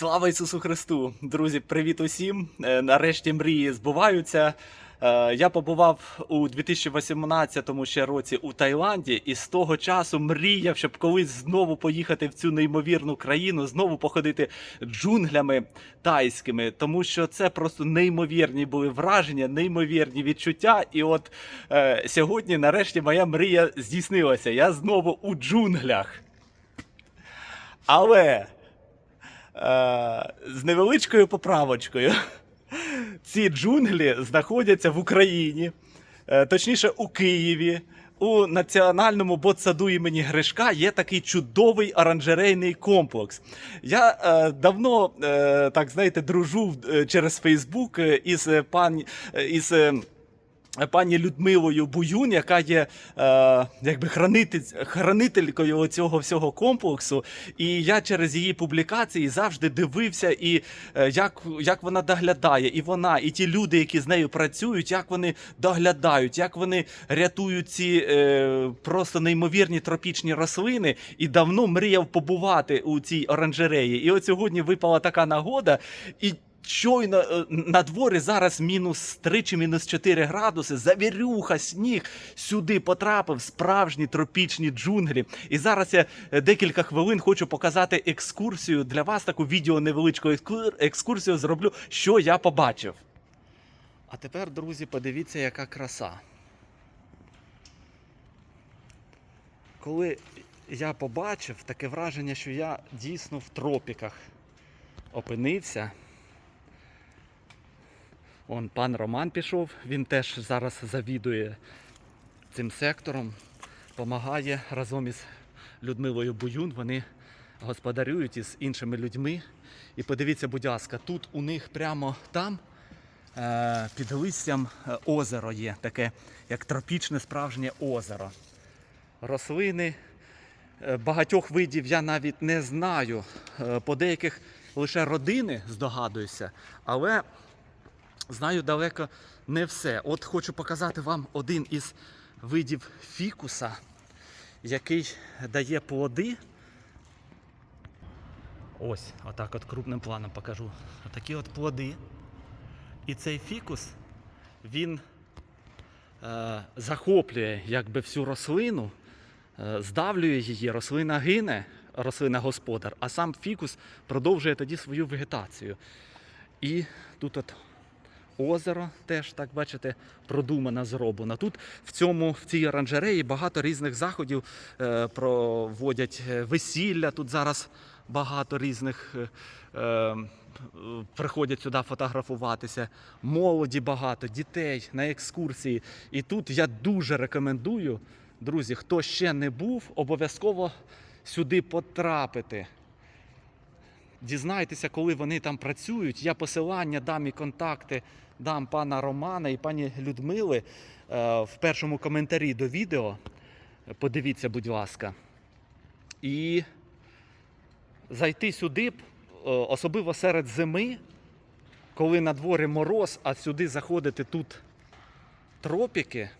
Слава Ісусу Христу! Друзі, привіт усім! Е, Нарешті мрії збуваються. Е, Я побував у 2018 ще році у Таїланді, і з того часу мріяв, щоб колись знову поїхати в цю неймовірну країну, знову походити джунглями тайськими, тому що це просто неймовірні були враження, неймовірні відчуття. І от е, сьогодні, нарешті, моя мрія здійснилася. Я знову у джунглях. Але з невеличкою поправочкою. Ці джунглі знаходяться в Україні, е, точніше у Києві. У національному ботсаду імені Гришка є такий чудовий оранжерейний комплекс. Я е, давно, е, так знаєте, дружу е, через Фейсбук е, із е, пані е, із. Пані Людмилою Буюн, яка є е, якби хранитель, хранителькою цього всього комплексу. І я через її публікації завжди дивився, і е, як, як вона доглядає, і вона, і ті люди, які з нею працюють, як вони доглядають, як вони рятують ці е, просто неймовірні тропічні рослини. І давно мріяв побувати у цій оранжереї. І от сьогодні випала така нагода. І Щойно е, на дворі зараз мінус 3 чи мінус 4 градуси, завірюха, сніг. Сюди потрапив справжні тропічні джунглі. І зараз я е, декілька хвилин хочу показати екскурсію для вас, таку відео невеличку екскурсію зроблю, що я побачив. А тепер, друзі, подивіться, яка краса. Коли я побачив таке враження, що я дійсно в тропіках опинився. Он пан Роман пішов, він теж зараз завідує цим сектором, допомагає разом із Людмилою Буюн. Вони господарюють із іншими людьми. І подивіться, будь ласка, тут у них прямо там е, під листям е, озеро є, таке як тропічне справжнє озеро. Рослини е, багатьох видів я навіть не знаю. По деяких лише родини здогадуюся, але знаю далеко не все. От хочу показати вам один із видів фікуса, який дає плоди. Ось, отак от крупним планом покажу. Отакі от плоди. І цей фікус, він е, захоплює якби всю рослину, е, здавлює її, рослина гине, рослина господар, а сам фікус продовжує тоді свою вегетацію. І тут от озеро теж, так бачите, продумано зроблено. Тут в цьому в цій оранжереї багато різних заходів е, проводять е, весілля. Тут зараз багато різних е, е, приходять сюди фотографуватися. Молоді багато, дітей на екскурсії. І тут я дуже рекомендую, друзі, хто ще не був, обов'язково сюди потрапити. Дізнайтеся, коли вони там працюють. Я посилання дам і контакти дам пана Романа і пані Людмили е, в першому коментарі до відео. Подивіться, будь ласка. І зайти сюди, е, особливо серед зими, коли на дворі мороз, а сюди заходити тут тропіки.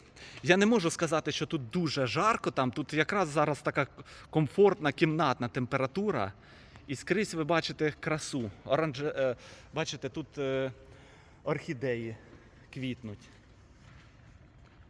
Я не можу сказати, що тут дуже жарко, там тут якраз зараз така комфортна кімнатна температура. І скрізь ви бачите красу. Оранже, е, бачите, тут е, орхідеї квітнуть.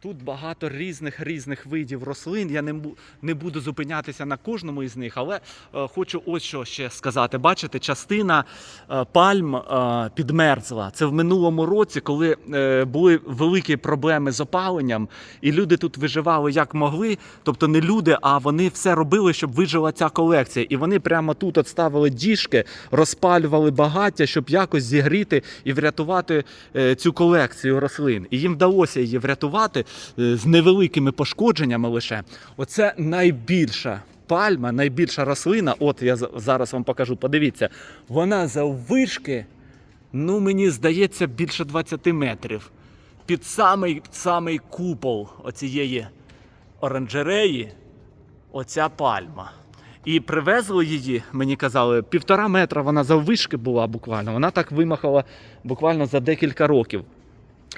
Тут багато різних різних видів рослин. Я не, не буду зупинятися на кожному із них, але е, хочу ось що ще сказати. Бачите, частина е, пальм е, підмерзла. Це в минулому році, коли е, були великі проблеми з опаленням, і люди тут виживали як могли. Тобто не люди, а вони все робили, щоб вижила ця колекція. І вони прямо тут от ставили діжки, розпалювали багаття, щоб якось зігріти і врятувати е, цю колекцію рослин. І їм вдалося її врятувати з невеликими пошкодженнями лише. Оце найбільша. Пальма, найбільша рослина, от я зараз вам покажу, подивіться, вона заввишки, ну мені здається, більше 20 метрів. Під самий, самий купол оцієї оранжереї оця пальма. І привезли її, мені казали, півтора метра вона заввишки була буквально. Вона так вимахала буквально за декілька років.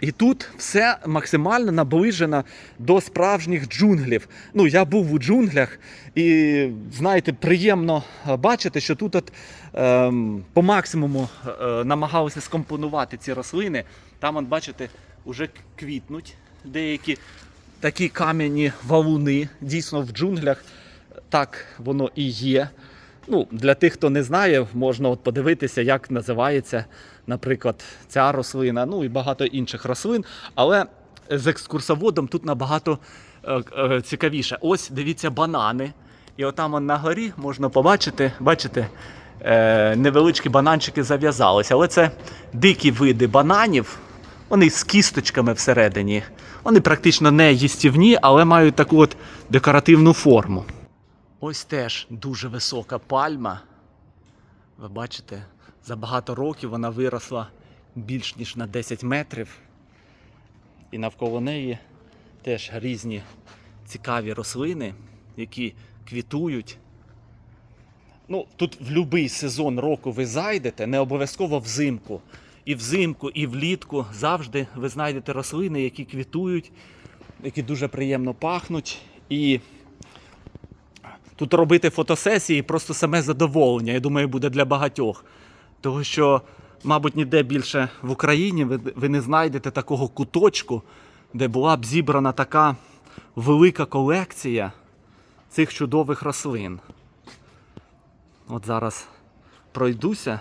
І тут все максимально наближено до справжніх джунглів. Ну, я був у джунглях, і знаєте, приємно е, бачити, що тут от, ем, по максимуму е, намагалися скомпонувати ці рослини. Там, от, бачите, вже квітнуть деякі такі кам'яні валуни. Дійсно, в джунглях так воно і є. Ну, для тих, хто не знає, можна от подивитися, як називається, наприклад, ця рослина, ну і багато інших рослин. Але з екскурсоводом тут набагато е, е, цікавіше. Ось дивіться банани. І отам он на горі можна побачити, бачите, е, невеличкі бананчики зав'язалися. Але це дикі види бананів. Вони з кісточками всередині. Вони практично не їстівні, але мають таку от декоративну форму. Ось теж дуже висока пальма. Ви бачите, за багато років вона виросла більш ніж на 10 метрів. І навколо неї теж різні цікаві рослини, які квітують. Ну, тут в будь-який сезон року ви зайдете, не обов'язково взимку. І взимку, і влітку завжди ви знайдете рослини, які квітують, які дуже приємно пахнуть. І тут робити фотосесії просто саме задоволення, я думаю, буде для багатьох. Тому що, мабуть, ніде більше в Україні ви, ви не знайдете такого куточку, де була б зібрана така велика колекція цих чудових рослин. От зараз пройдуся,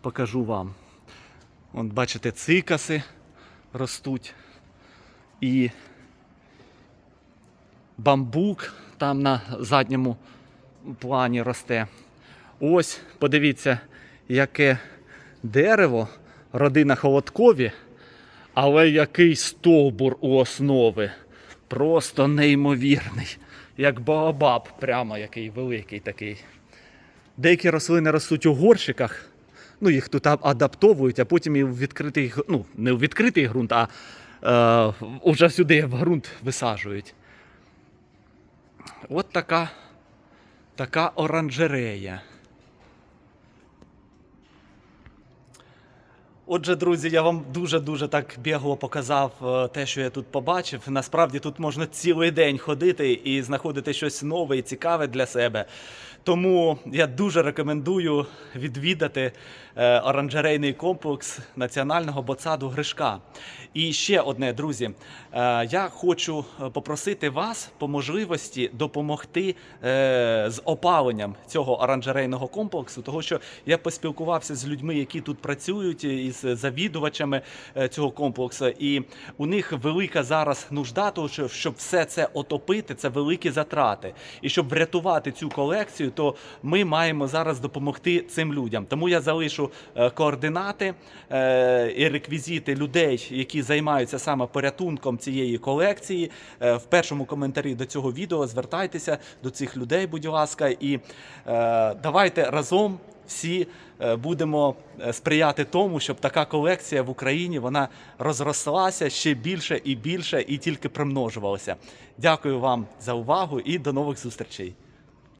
покажу вам. От бачите, цикаси ростуть. І бамбук там на задньому плані росте. Ось, подивіться, яке дерево, родина Холодкові, але який стовбур у основи. Просто неймовірний. Як baobab, прямо який великий такий. Деякі рослини ростуть у горщиках, ну їх тут адаптовують, а потім і в відкритий, ну, не у відкритий ґрунт, а е, уже сюди в ґрунт висаджують. От така, така оранжерея. Отже, друзі, я вам дуже-дуже так бігло показав е, те, що я тут побачив. Насправді тут можна цілий день ходити і знаходити щось нове і цікаве для себе. Тому я дуже рекомендую відвідати е, оранжерейний комплекс національного ботсаду Гришка. І ще одне, друзі, е, я хочу попросити вас по можливості допомогти з опаленням цього оранжерейного комплексу, тому що я поспілкувався з людьми, які тут працюють, із завідувачами е, цього комплексу, і у них велика зараз нужда, тому що щоб все це отопити, це великі затрати. І щоб врятувати цю колекцію, то ми маємо зараз допомогти цим людям. Тому я залишу е, координати е, і реквізити людей, які займаються саме порятунком цієї колекції. В першому коментарі до цього відео звертайтеся до цих людей, будь ласка, і давайте разом всі е, будемо е, сприяти тому, щоб така колекція в Україні вона розрослася ще більше і більше і тільки примножувалася. Дякую вам за увагу і до нових зустрічей.